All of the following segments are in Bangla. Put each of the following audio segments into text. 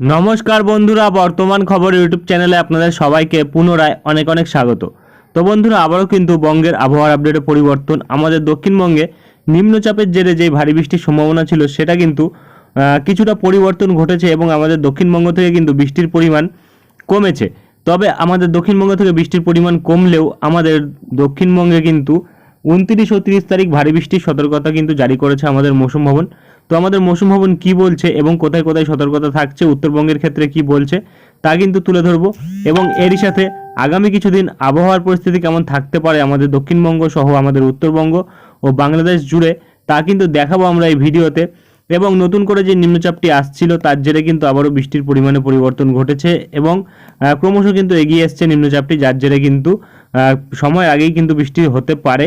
নমস্কার বন্ধুরা, বর্তমান খবর ইউটিউব চ্যানেলে আপনাদের সবাইকে পুনরায় অনেক অনেক স্বাগত। তো বন্ধুরা, আবারও কিন্তু বঙ্গের আবহাওয়ার আপডেটে পরিবর্তন। আমাদের দক্ষিণবঙ্গে নিম্নচাপের জেরে যে ভারী বৃষ্টির সম্ভাবনা ছিল, সেটা কিন্তু কিছুটা পরিবর্তন ঘটেছে এবং আমাদের দক্ষিণবঙ্গ থেকে কিন্তু বৃষ্টির পরিমাণ কমেছে। তবে আমাদের দক্ষিণবঙ্গ থেকে বৃষ্টির পরিমাণ কমলেও আমাদের দক্ষিণবঙ্গে কিন্তু উনত্রিশ ও তিরিশ তারিখ ভারী বৃষ্টির সতর্কতা কিন্তু জারি করেছে আমাদের মৌসুম ভবন। তো আমাদের মৌসুম ভবন কি বলছে এবং কোথায় কোথায় সতর্কতা থাকছে, উত্তরবঙ্গের ক্ষেত্রে কি বলছে, তা কিন্তু তুলে ধরবো। এবং এরই সাথে আগামী কিছুদিন আবহাওয়ার পরিস্থিতি কেমন থাকতে পারে আমাদের দক্ষিণবঙ্গ সহ আমাদের উত্তরবঙ্গ ও বাংলাদেশ জুড়ে, তা কিন্তু দেখাবো আমরা এই ভিডিওতে। এবং নতুন করে যে নিম্নচাপটি আসছিল, তার জেরে কিন্তু আবারও বৃষ্টির পরিমাণে পরিবর্তন ঘটেছে এবং ক্রমশ কিন্তু এগিয়ে এসছে নিম্নচাপটি, যার জেরে কিন্তু সময় আগেই কিন্তু বৃষ্টি হতে পারে।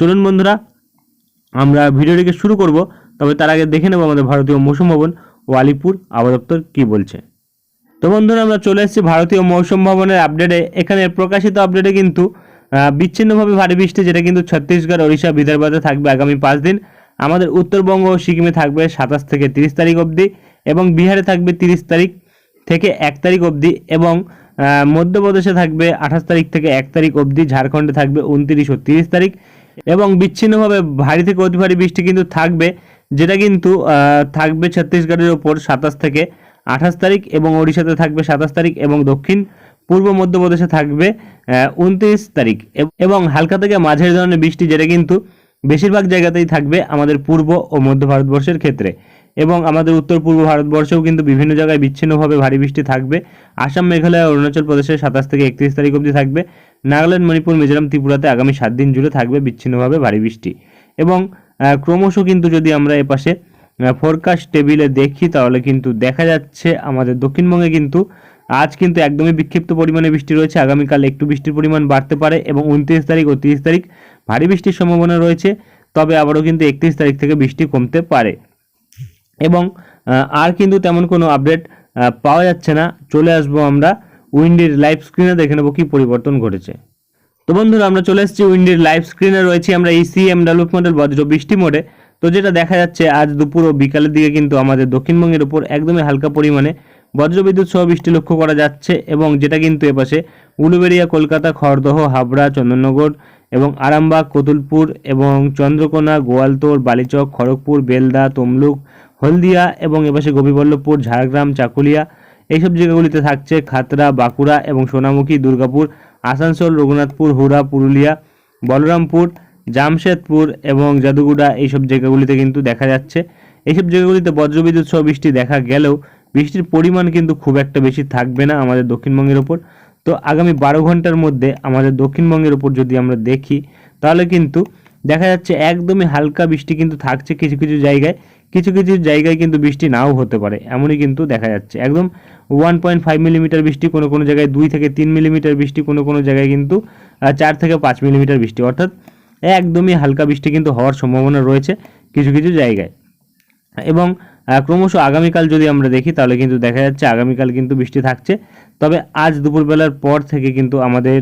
চলুন বন্ধুরা, আমরা ভিডিওটিকে শুরু করব, তবে তার আগে দেখে নেব আমাদের ভারতীয় মৌসুম ভবন ও আলিপুর আবহাওয়া দপ্তর কী বলছে। তো বন্ধুরা, আমরা চলে এসেছি ভারতীয় মৌসুম ভবনের আপডেটে। এখানে প্রকাশিত আপডেটে কিন্তু বিচ্ছিন্নভাবে ভারী বৃষ্টি, যেটা কিন্তু ছত্তিশগড়, ওড়িশা, বিদর্ভতে থাকবে আগামী পাঁচ দিন। আমাদের উত্তরবঙ্গ ও সিকিমে থাকবে সাতাশ থেকে তিরিশ তারিখ অবধি এবং বিহারে থাকবে তিরিশ তারিখ থেকে এক তারিখ অবধি এবং মধ্যপ্রদেশে থাকবে আঠাশ তারিখ থেকে এক তারিখ অবধি, ঝাড়খণ্ডে থাকবে উনত্রিশ ও তিরিশ তারিখ। এবং বিচ্ছিন্নভাবে ভারী থেকে অতি ভারী বৃষ্টি কিন্তু থাকবে, যেটা কিন্তু থাকবে ছত্তিশগড়ের ওপর সাতাশ থেকে আঠাশ তারিখ এবং ওড়িশাতে থাকবে সাতাশ তারিখ এবং দক্ষিণ পূর্ব মধ্যপ্রদেশে থাকবে উনত্রিশ তারিখ এবং হালকা থেকে মাঝের ধরনের বৃষ্টি, যেটা কিন্তু বেশিরভাগ জায়গাতেই থাকবে আমাদের পূর্ব ও মধ্য ভারতবর্ষের ক্ষেত্রে। এবং আমাদের উত্তর পূর্ব ভারতবর্ষেও কিন্তু বিভিন্ন জায়গায় বিচ্ছিন্নভাবে ভারী বৃষ্টি থাকবে। আসাম, মেঘালয় অরুণাচল প্রদেশে সাতাশ থেকে একত্রিশ তারিখ অবধি থাকবে। নাগাল্যান্ড, মণিপুর, মিজোরাম, ত্রিপুরাতে আগামী সাত দিন জুড়ে থাকবে বিচ্ছিন্নভাবে ভারী বৃষ্টি। এবং ক্রমশ কিন্তু যদি আমরা এপাশে ফোরকাস্ট টেবিলে দেখি, তাহলে কিন্তু দেখা যাচ্ছে আমাদের দক্ষিণবঙ্গে কিন্তু আজ কিন্তু একদমই বিক্ষিপ্ত পরিমাণে বৃষ্টি রয়েছে। আগামীকাল একটু বৃষ্টির পরিমাণ বাড়তে পারে এবং উনত্রিশ তারিখ ও তিরিশ তারিখ ভারী বৃষ্টির সম্ভাবনা রয়েছে। তবে আবারও কিন্তু একত্রিশ তারিখ থেকে বৃষ্টি কমতে পারে। এবং আর কিন্তু তেমন কোনো আপডেট পাওয়া যাচ্ছে না। চলে আসব আমরা উইন্ডির লাইভ স্ক্রিনে দেখে নেব কী পরিবর্তন ঘটেছে। তো বন্ধুরা, আমরা চলে এসেছি উইন্ডির লাইভ স্ক্রিনে রয়েছি আমরা E EC M WF model বজ্র বৃষ্টি মোডে তো যেটা দেখা যাচ্ছে, আজ দুপুর ও বিকালের দিকে কিন্তু আমাদের দক্ষিণবঙ্গের উপর একদমই হালকা পরিমাণে বজ্রবিদ্যুৎ সহ বৃষ্টি লক্ষ্য করা যাচ্ছে এবং যেটা কিন্তু এপাশে উলুবেড়িয়া, কলকাতা, খড়দহ, হাবড়া, চন্দননগর এবং আরামবাগ, কতুলপুর এবং চন্দ্রকোনা গোয়ালতোড় বালিচক, খড়গপুর, বেলদা, তমলুক হলদিয়া এবং এপাশে গোপীবল্লভপুর, ঝাড়গ্রাম, চাকুলিয়া, এইসব জায়গাগুলিতে থাকছে খাতরা বাঁকুড়া এবং সোনামুখী, দুর্গাপুর, আসানসোল, রঘুনাথপুর, হুড়া, পুরুলিয়া, বলরামপুর, জামশেদপুর এবং জাদুগুড়া এইসব জায়গাগুলিতে কিন্তু দেখা যাচ্ছে। এইসব জায়গাগুলিতে বজ্রবিদ্যুৎ সহ বৃষ্টি দেখা গেলেও বৃষ্টির পরিমাণ কিন্তু খুব একটা বেশি থাকবে না আমাদের দক্ষিণবঙ্গের ওপর। তো আগামী বারো ঘণ্টার মধ্যে আমাদের দক্ষিণবঙ্গের ওপর যদি আমরা দেখি, তাহলে কিন্তু দেখা যাচ্ছে একদমই হালকা বৃষ্টি কিন্তু থাকছে কিছু কিছু জায়গায়। কিছু কিছু জায়গায় কিন্তু বৃষ্টি নাও হতে পারে, এমনই কিন্তু দেখা যাচ্ছে। একদম ওয়ান পয়েন্ট ফাইভ মিলিমিটার বৃষ্টি কোনো কোনো জায়গায়, দুই থেকে তিন মিলিমিটার বৃষ্টি কোনো কোনো জায়গায় কিন্তু চার থেকে পাঁচ মিলিমিটার বৃষ্টি। অর্থাৎ একদমই হালকা বৃষ্টি কিন্তু হওয়ার সম্ভাবনা রয়েছে কিছু কিছু জায়গায়। এবং ক্রমশ আগামীকাল যদি আমরা দেখি, তাহলে কিন্তু দেখা যাচ্ছে আগামীকাল কিন্তু বৃষ্টি থাকছে। তবে আজ দুপুরবেলার পর থেকে কিন্তু আমাদের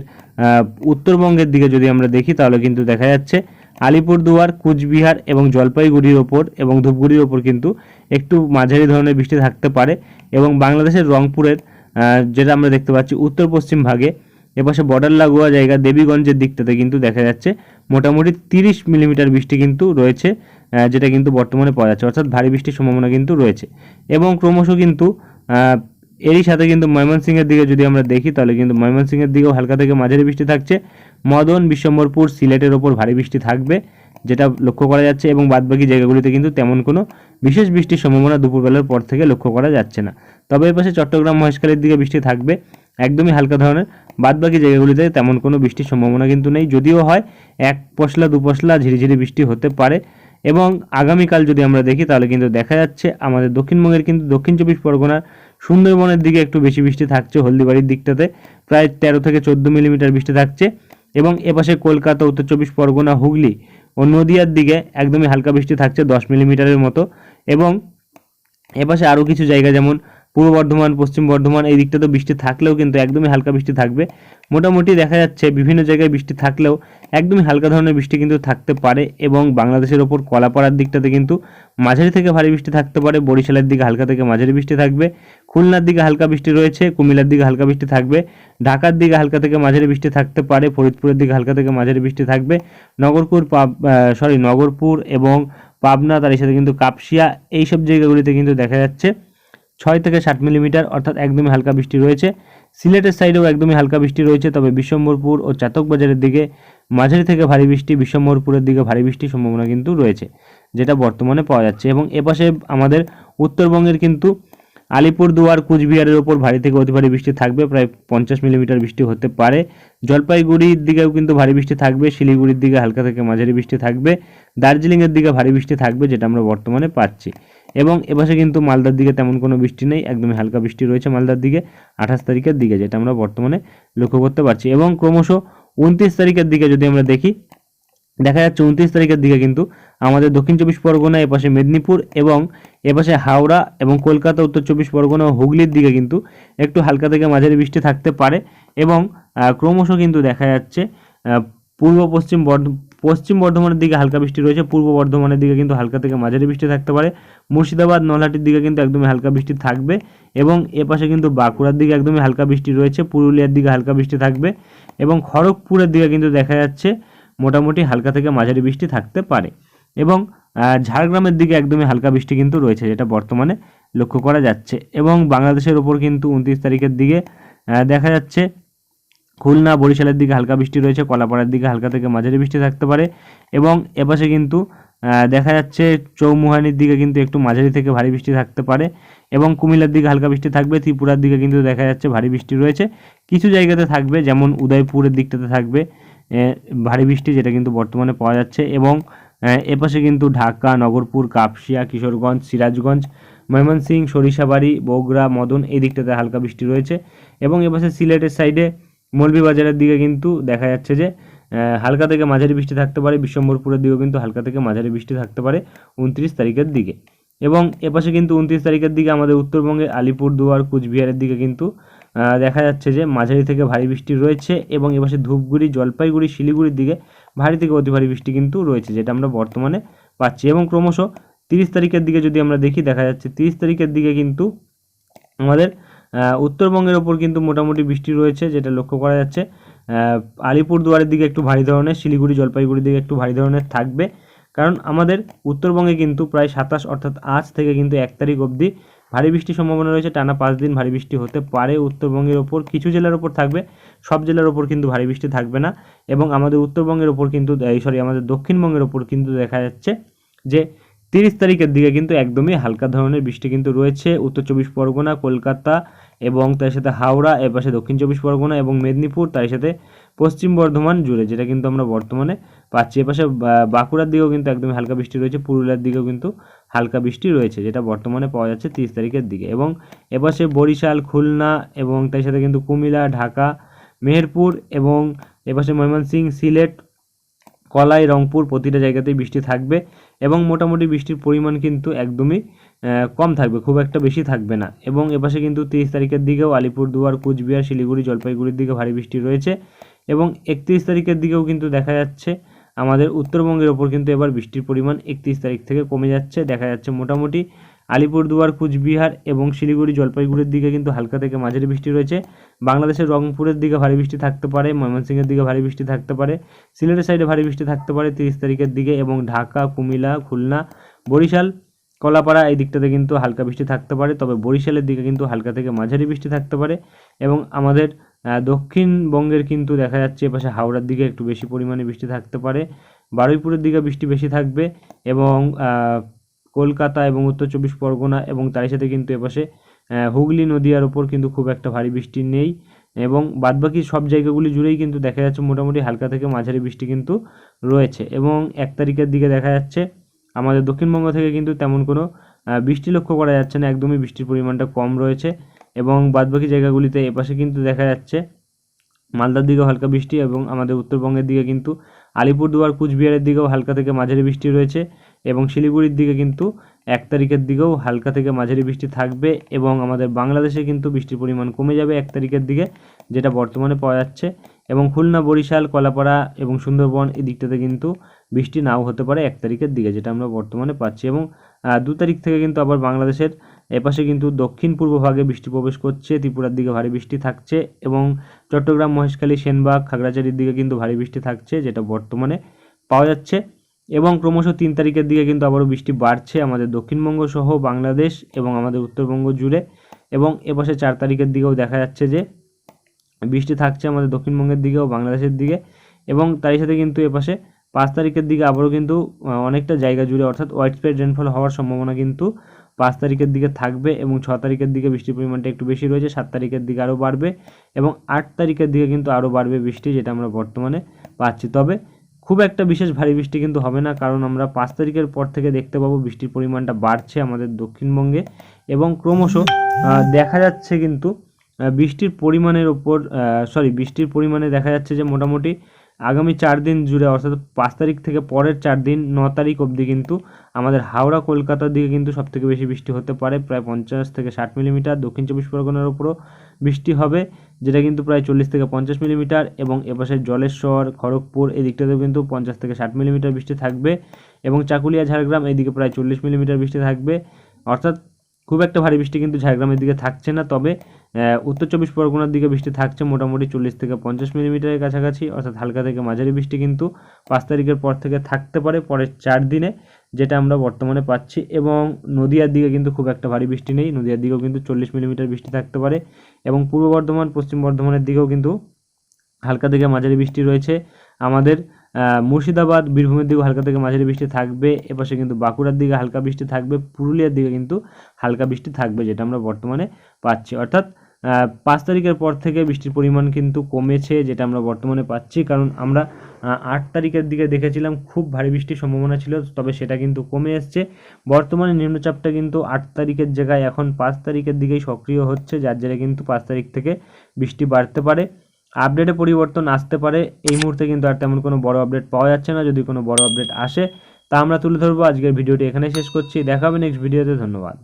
উত্তরবঙ্গের দিকে যদি আমরা দেখি, তাহলে কিন্তু দেখা যাচ্ছে আলিপুরদুয়ার, কুচবিহার এবং জলপাইগুড়ির ওপর এবং ধূপগুড়ির ওপর কিন্তু একটু মাঝারি ধরনের বৃষ্টি থাকতে পারে এবং বাংলাদেশের রংপুরের যেটা আমরা দেখতে পাচ্ছি উত্তর পশ্চিম ভাগে, এপাশে বর্ডার লাগোয়া জায়গা দেবীগঞ্জের দিকটাতে কিন্তু দেখা যাচ্ছে। মোটামুটি তিরিশ মিলিমিটার বৃষ্টি কিন্তু রয়েছে যেটা কিন্তু বর্তমানে পাওয়া যাচ্ছে। অর্থাৎ ভারী বৃষ্টির সম্ভাবনা কিন্তু রয়েছে। এবং ক্রমশ কিন্তু এরই সাথে কিন্তু ময়মনসিংহের দিকে যদি আমরা দেখি, তাহলে কিন্তু ময়মনসিংহের দিকেও হালকা থেকে মাঝারি বৃষ্টি থাকছে। মদন বিশ্বম্বরপুর সিলেটের ওপর ভারী বৃষ্টি থাকবে, যেটা লক্ষ্য করা যাচ্ছে এবং বাদবাকি জায়গাগুলিতে কিন্তু তেমন কোনো বিশেষ বৃষ্টির সম্ভাবনা দুপুরবেলার পর থেকে লক্ষ্য করা যাচ্ছে না। তবে এর পাশে চট্টগ্রাম মহেশখালীর দিকে বৃষ্টি থাকবে, একদমই হালকা ধরনের। বাদবাকি জায়গাগুলিতে তেমন কোনো বৃষ্টির সম্ভাবনা কিন্তু নেই, যদিও হয় এক পশলা, দু পশলা ঝিরিঝিরি বৃষ্টি হতে পারে। এবং আগামীকাল যদি আমরা দেখি, তাহলে কিন্তু দেখা যাচ্ছে আমাদের দক্ষিণবঙ্গের কিন্তু দক্ষিণ চব্বিশ পরগনার সুন্দরবনের দিকে একটু বেশি বৃষ্টি থাকছে, হলদিবাড়ির দিকটাতে। প্রায় তেরো থেকে চোদ্দ মিলিমিটার বৃষ্টি থাকছে এবং এপাশে কলকাতা, উত্তর চব্বিশ পরগনা, হুগলি ও নদিয়ার দিকে একদমই হালকা বৃষ্টি থাকছে দশ মিলিমিটারের মতো এবং এপাশে আরও কিছু জায়গা যেমন পূর্ব বর্ধমান, পশ্চিম বর্ধমান, এই দিকটাতে বৃষ্টি থাকলেও কিন্তু একদমই হালকা বৃষ্টি থাকবে। মোটামুটি দেখা যাচ্ছে বিভিন্ন জায়গায় বৃষ্টি থাকলেও একদমই হালকা ধরনের বৃষ্টি কিন্তু থাকতে পারে এবং বাংলাদেশের ওপর কলাপাড়ার দিকটাতে কিন্তু মাঝারি থেকে ভারী বৃষ্টি থাকতে পারে, বরিশালের দিকে হালকা থেকে মাঝারি বৃষ্টি থাকবে, খুলনার দিকে হালকা বৃষ্টি রয়েছে, কুমিল্লার দিকে হালকা বৃষ্টি থাকবে, ঢাকার দিকে হালকা থেকে মাঝারি বৃষ্টি থাকতে পারে, ফরিদপুরের দিকে হালকা থেকে মাঝারি বৃষ্টি থাকবে, নগরপুর, পাব সরি নগরপুর এবং পাবনা, তার সাথে কিন্তু কাপসিয়া, এইসব জায়গাগুলিতে কিন্তু দেখা যাচ্ছে ছয় থেকে ষাট মিলিমিটার, অর্থাৎ একদমই হালকা বৃষ্টি রয়েছে। সিলেটের সাইডেও একদমই হালকা বৃষ্টি রয়েছে, তবে বিশ্বম্বরপুর ও চাতক বাজারের দিকে মাঝারি থেকে ভারী বৃষ্টি বিশ্বম্বরপুরের দিকে ভারী বৃষ্টির সম্ভাবনা কিন্তু রয়েছে, যেটা বর্তমানে পাওয়া যাচ্ছে। এবং এপাশে আমাদের উত্তরবঙ্গের কিন্তু আলিপুরদুয়ার, কুচবিহারের ওপর ভারী থেকে অতি ভারী বৃষ্টি থাকবে, প্রায় পঞ্চাশ মিলিমিটার বৃষ্টি হতে পারে। জলপাইগুড়ির দিকেও কিন্তু ভারী বৃষ্টি থাকবে, শিলিগুড়ির দিকে হালকা থেকে মাঝারি বৃষ্টি থাকবে, দার্জিলিংয়ের দিকে ভারী বৃষ্টি থাকবে, যেটা আমরা বর্তমানে পাচ্ছি। এবং এপাশে কিন্তু মালদার দিকে তেমন কোনো বৃষ্টি নেই, একদমই হালকা বৃষ্টি রয়েছে মালদার দিকে আঠাশ তারিখের দিকে, যেটা আমরা বর্তমানে লক্ষ্য করতে পারছি। এবং ক্রমশ উনত্রিশ তারিখের দিকে যদি আমরা দেখি, দেখা যাচ্ছে উনত্রিশ তারিখের দিকে কিন্তু আমাদের দক্ষিণ চব্বিশ পরগনা এপাশে মেদিনীপুর এবং এপাশে হাওড়া এবং কলকাতা, উত্তর চব্বিশ পরগনা ও হুগলির দিকে কিন্তু একটু হালকা থেকে মাঝারি বৃষ্টি থাকতে পারে। এবং ক্রমশ কিন্তু দেখা যাচ্ছে পূর্ব পশ্চিম পশ্চিম বর্ধমানের দিকে হালকা বৃষ্টি রয়েছে, পূর্ব বর্ধমানের দিকে কিন্তু হালকা থেকে মাঝারি বৃষ্টি থাকতে পারে। মুর্শিদাবাদ, নলহাটির দিকে কিন্তু একদমই হালকা বৃষ্টি থাকবে এবং এপাশে কিন্তু বাঁকুড়ার দিকে একদমই হালকা বৃষ্টি রয়েছে, পুরুলিয়ার দিকে হালকা বৃষ্টি থাকবে এবং খড়গপুরের দিকে কিন্তু দেখা যাচ্ছে মোটামুটি হালকা থেকে মাঝারি বৃষ্টি থাকতে পারে এবং ঝাড়গ্রামের দিকে একদমই হালকা বৃষ্টি কিন্তু রয়েছে যেটা বর্তমানে লক্ষ্য করা যাচ্ছে এবং বাংলাদেশের ওপর কিন্তু উনত্রিশ তারিখের দিকে দেখা যাচ্ছে খুলনা, বরিশালের দিকে হালকা বৃষ্টি রয়েছে, কলাপাড়ার দিকে হালকা থেকে মাঝারি বৃষ্টি থাকতে পারে এবং এপাশে কিন্তু দেখা যাচ্ছে চৌমুহানির দিকে কিন্তু একটু মাঝারি থেকে ভারী বৃষ্টি থাকতে পারে এবং কুমিল্লার দিকে হালকা বৃষ্টি থাকবে, ত্রিপুরার দিকে কিন্তু দেখা যাচ্ছে ভারী বৃষ্টি রয়েছে। কিছু জায়গাতে থাকবে, যেমন উদয়পুরের দিকটাতে থাকবে ভারী বৃষ্টি যেটা কিন্তু বর্তমানে পাওয়া যাচ্ছে এবং এপাশে কিন্তু ঢাকা, নগরপুর, কাপসিয়া, কিশোরগঞ্জ, সিরাজগঞ্জ, ময়মনসিংহ, সরিষাবাড়ি, বগুড়া, মদন এই দিকটাতে হালকা বৃষ্টি রয়েছে এবং এপাশে সিলেটের সাইডে মৌলভীবাজারের দিকে কিন্তু দেখা যাচ্ছে যে হালকা থেকে মাঝারি বৃষ্টি থাকতে পারে। বিশ্বম্বরপুরের দিকেও কিন্তু হালকা থেকে মাঝারি বৃষ্টি থাকতে পারে উনত্রিশ তারিখের দিকে। এবং এপাশে কিন্তু উনত্রিশ তারিখের দিকে আমাদের উত্তরবঙ্গে আলিপুরদুয়ার কুচবিহারের দিকে কিন্তু দেখা যাচ্ছে যে মাঝারি থেকে ভারী বৃষ্টি রয়েছে এবং এপাশে ধূপগুড়ি, জলপাইগুড়ি, শিলিগুড়ির দিকে ভারী থেকে অতি ভারী বৃষ্টি কিন্তু রয়েছে, যেটা আমরা বর্তমানে পাচ্ছি। এবং ক্রমশ তিরিশ তারিখের দিকে যদি আমরা দেখি, দেখা যাচ্ছে তিরিশ তারিখের দিকে কিন্তু আমাদের উত্তরবঙ্গের ওপর কিন্তু মোটামুটি বৃষ্টি রয়েছে, যেটা লক্ষ্য করা যাচ্ছে। আলিপুরদুয়ারের দিকে একটু ভারী ধরনের, শিলিগুড়ি, জলপাইগুড়ির দিকে একটু ভারী ধরনের থাকবে। কারণ আমাদের উত্তরবঙ্গে কিন্তু প্রায় সাতাশ, অর্থাৎ আজ থেকে কিন্তু এক তারিখ অবধি ভারী বৃষ্টির সম্ভাবনা রয়েছে। টানা পাঁচ দিন ভারী বৃষ্টি হতে পারে, উত্তরবঙ্গের ওপর কিছু জেলার ওপর থাকবে, সব জেলার ওপর কিন্তু ভারী বৃষ্টি থাকবে না। এবং আমাদের উত্তরবঙ্গের ওপর কিন্তু সরি, আমাদের দক্ষিণবঙ্গের ওপর কিন্তু দেখা যাচ্ছে যে তিরিশ তারিখের দিকে কিন্তু একদমই হালকা ধরনের বৃষ্টি কিন্তু রয়েছে। উত্তর চব্বিশ পরগনা, কলকাতা এবং তার সাথে হাওড়া, এর পাশে দক্ষিণ চব্বিশ পরগনা এবং মেদিনীপুর, তার সাথে পশ্চিম বর্ধমান জুড়ে, যেটা কিন্তু আমরা বর্তমানে পাচ্ছি। এপাশে বাঁকুড়ার দিকেও কিন্তু একদমই হালকা বৃষ্টি রয়েছে, পুরুলিয়ার দিকেও কিন্তু হালকা বৃষ্টি রয়েছে, যেটা বর্তমানে পাওয়া যাচ্ছে তিরিশ তারিখের দিকে। এবং এপাশে বরিশাল, খুলনা এবং তার সাথে কিন্তু কুমিল্লা, ঢাকা, মেহেরপুর এবং এপাশে ময়মনসিংহ, সিলেট, কলাই, রংপুর প্রতিটা জায়গাতেই বৃষ্টি থাকবে। এবং মোটামুটি বৃষ্টির পরিমাণ কিন্তু একদমই কম থাকবে, খুব একটা বেশি থাকবে না। এবং এপাশে কিন্তু তিরিশ তারিখের দিকেও আলিপুরদুয়ার, কুচবিহার, শিলিগুড়ি, জলপাইগুড়ির দিকে ভারী বৃষ্টি রয়েছে। এবং একত্রিশ তারিখের দিকেও কিন্তু দেখা যাচ্ছে, আমাদের উত্তরবঙ্গের ওপর কিন্তু এবার বৃষ্টির পরিমাণ একত্রিশ তারিখ থেকে কমে যাচ্ছে, দেখা যাচ্ছে মোটামুটি আলিপুরদুয়ার, কুচবিহার এবং শিলিগুড়ি, জলপাইগুড়ির দিকে কিন্তু হালকা থেকে মাঝারি বৃষ্টি রয়েছে। বাংলাদেশের রংপুরের দিকে ভারী বৃষ্টি থাকতে পারে, ময়মনসিংহের দিকে ভারী বৃষ্টি থাকতে পারে, সিলেটের সাইডে ভারী বৃষ্টি থাকতে পারে তিরিশ তারিখের দিকে এবং ঢাকা, কুমিল্লা, খুলনা, বরিশাল কলাপাড়া এই দিকটাতে কিন্তু হালকা বৃষ্টি থাকতে পারে, তবে বরিশালের দিকে কিন্তু হালকা থেকে মাঝারি বৃষ্টি থাকতে পারে এবং আমাদের দক্ষিণবঙ্গের কিন্তু দেখা যাচ্ছে এপাশে হাওড়ার দিকে একটু বেশি পরিমাণে বৃষ্টি থাকতে পারে, বারুইপুরের দিকে বৃষ্টি বেশি থাকবে এবং কলকাতা এবং উত্তর চব্বিশ পরগনা এবং তার সাথে কিন্তু এপাশে হুগলি নদীয়ার ওপর কিন্তু খুব একটা ভারী বৃষ্টি নেই এবং বাদবাকি সব জায়গাগুলি জুড়েই কিন্তু দেখা যাচ্ছে মোটামুটি হালকা থেকে মাঝারি বৃষ্টি কিন্তু রয়েছে এবং এক তারিখের দিকে দেখা যাচ্ছে আমাদের দক্ষিণবঙ্গ থেকে কিন্তু তেমন কোনো বৃষ্টি লক্ষ্য করা যাচ্ছে না, একদমই বৃষ্টির পরিমাণটা কম রয়েছে এবং বাদবাকি জায়গাগুলিতে এপাশে কিন্তু দেখা যাচ্ছে মালদার দিকেও হালকা বৃষ্টি এবং আমাদের উত্তরবঙ্গের দিকে কিন্তু আলিপুরদুয়ার, কুচবিহারের দিকেও হালকা থেকে মাঝারি বৃষ্টি রয়েছে এবং শিলিগুড়ির দিকে কিন্তু এক তারিখের দিকেও হালকা থেকে মাঝারি বৃষ্টি থাকবে এবং আমাদের বাংলাদেশে কিন্তু বৃষ্টির পরিমাণ কমে যাবে এক তারিখের দিকে, যেটা বর্তমানে পাওয়া যাচ্ছে এবং খুলনা, বরিশাল, কলাপাড়া এবং সুন্দরবন এই দিকটাতে কিন্তু বৃষ্টি নাও হতে পারে এক তারিখের দিকে, যেটা আমরা বর্তমানে পাচ্ছি। এবং দু তারিখ থেকে কিন্তু আবার বাংলাদেশের এপাশে কিন্তু দক্ষিণ পূর্ব ভাগে বৃষ্টি প্রবেশ করছে, ত্রিপুরার দিকে ভারী বৃষ্টি থাকছে এবং চট্টগ্রাম, মহেশখালী, সেনবাগ, খাগড়াছড়ির দিকে কিন্তু ভারী বৃষ্টি থাকছে, যেটা বর্তমানে পাওয়া যাচ্ছে। এবং ক্রমশ তিন তারিখের দিকে কিন্তু আবারও বৃষ্টি বাড়ছে আমাদের দক্ষিণবঙ্গ সহ বাংলাদেশ এবং আমাদের উত্তরবঙ্গ জুড়ে। এবং এপাশে চার তারিখের দিকেও দেখা যাচ্ছে যে বৃষ্টি থাকছে আমাদের দক্ষিণবঙ্গের দিকে ও বাংলাদেশের দিকে। এবং তারই সাথে কিন্তু এপাশে পাঁচ তারিখের দিকে আবারও কিন্তু অনেকটা জায়গা জুড়ে অর্থাৎ হোয়াইট স্প্রেড রেনফল হওয়ার সম্ভাবনা কিন্তু পাঁচ তারিখের দিকে থাকবে এবং ছ তারিখের দিকে বৃষ্টির পরিমাণটা একটু বেশি রয়েছে, সাত তারিখের দিকে আরও বাড়বে এবং আট তারিখের দিকে কিন্তু আরও বাড়বে বৃষ্টি যেটা আমরা বর্তমানে পাচ্ছি। তবে খুব একটা বিশেষ ভারী বৃষ্টি কিন্তু হবে না, কারণ আমরা পাঁচ তারিখের পর থেকে দেখতে পাবো বৃষ্টির পরিমাণটা বাড়ছে আমাদের দক্ষিণবঙ্গে এবং ক্রমশ দেখা যাচ্ছে কিন্তু বৃষ্টির পরিমাণের ওপর সরি বৃষ্টির পরিমাণে দেখা যাচ্ছে যে মোটামুটি আগামী চার দিন জুড়ে, অর্থাৎ পাঁচ তারিখ থেকে পরের চার দিন, ন তারিখ অবধি কিন্তু আমাদের হাওড়া, কলকাতার দিকে কিন্তু সবথেকে বেশি বৃষ্টি হতে পারে। প্রায় পঞ্চাশ থেকে ষাট মিলিমিটার, দক্ষিণ চব্বিশ পরগনার উপরও বৃষ্টি হবে, যেটা কিন্তু প্রায় চল্লিশ থেকে পঞ্চাশ মিলিমিটার। এবং এপাশে জলেশ্বর, খড়গপুর, এই দিকটাতেও কিন্তু পঞ্চাশ থেকে ষাট মিলিমিটার বৃষ্টি থাকবে। এবং চাকুলিয়া, ঝাড়গ্রাম, এইদিকে প্রায় চল্লিশ মিলিমিটার বৃষ্টি থাকবে। অর্থাৎ খুব একটা ভারী বৃষ্টি কিন্তু ঝাড়গ্রামের দিকে থাকছে না, তবে উত্তর চব্বিশ পরগনার দিকে বৃষ্টি থাকছে মোটামুটি চল্লিশ থেকে পঞ্চাশ মিলিমিটারের কাছাকাছি, অর্থাৎ হালকা থেকে মাঝারি বৃষ্টি কিন্তু পাঁচ তারিখের পর থেকে থাকতে পারে পরের চার দিনে, যেটা আমরা বর্তমানে পাচ্ছি, এবং নদিয়ার দিকে কিন্তু খুব একটা ভারী বৃষ্টি নেই, নদিয়ার দিকেও কিন্তু চল্লিশ মিলিমিটার বৃষ্টি থাকতে পারে, এবং পূর্ব বর্ধমান, পশ্চিম বর্ধমানের দিকেও কিন্তু হালকা থেকে মাঝারি বৃষ্টি রয়েছে, আমাদের মুর্শিদাবাদ, বীরভূমের দিকে হালকা থেকে মাঝারি বৃষ্টি থাকবে, এপাশে কিন্তু বাঁকুড়ার দিকে হালকা বৃষ্টি থাকবে, পুরুলিয়ার দিকে কিন্তু হালকা বৃষ্টি থাকবে, যেটা আমরা বর্তমানে পাচ্ছি। অর্থাৎ পাঁচ তারিখের পর থেকে বৃষ্টির পরিমাণ কিন্তু কমেছে, যেটা আমরা বর্তমানে পাচ্ছি। কারণ আমরা আট তারিখের দিকে দেখেছিলাম, খুব ভারী বৃষ্টির সম্ভাবনা ছিল, তবে সেটা কিন্তু কমে এসছে। বর্তমানে নিম্নচাপটা কিন্তু আট তারিখের জায়গায় এখন পাঁচ তারিখের দিকেই সক্রিয় হচ্ছে, যার জেরে কিন্তু পাঁচ তারিখ থেকে বৃষ্টি বাড়তে পারে। আপডেটে পরিবর্তন আসতে পারে। এই মুহূর্তে কিন্তু আর তেমন কোনো বড় আপডেট পাওয়া যাচ্ছে না। যদি কোনো বড় আপডেট আসে, তা আমরা তুলে ধরবো। আজকের ভিডিওটি এখানে শেষ করছি। দেখাবে নেক্সট ভিডিওতে ধন্যবাদ।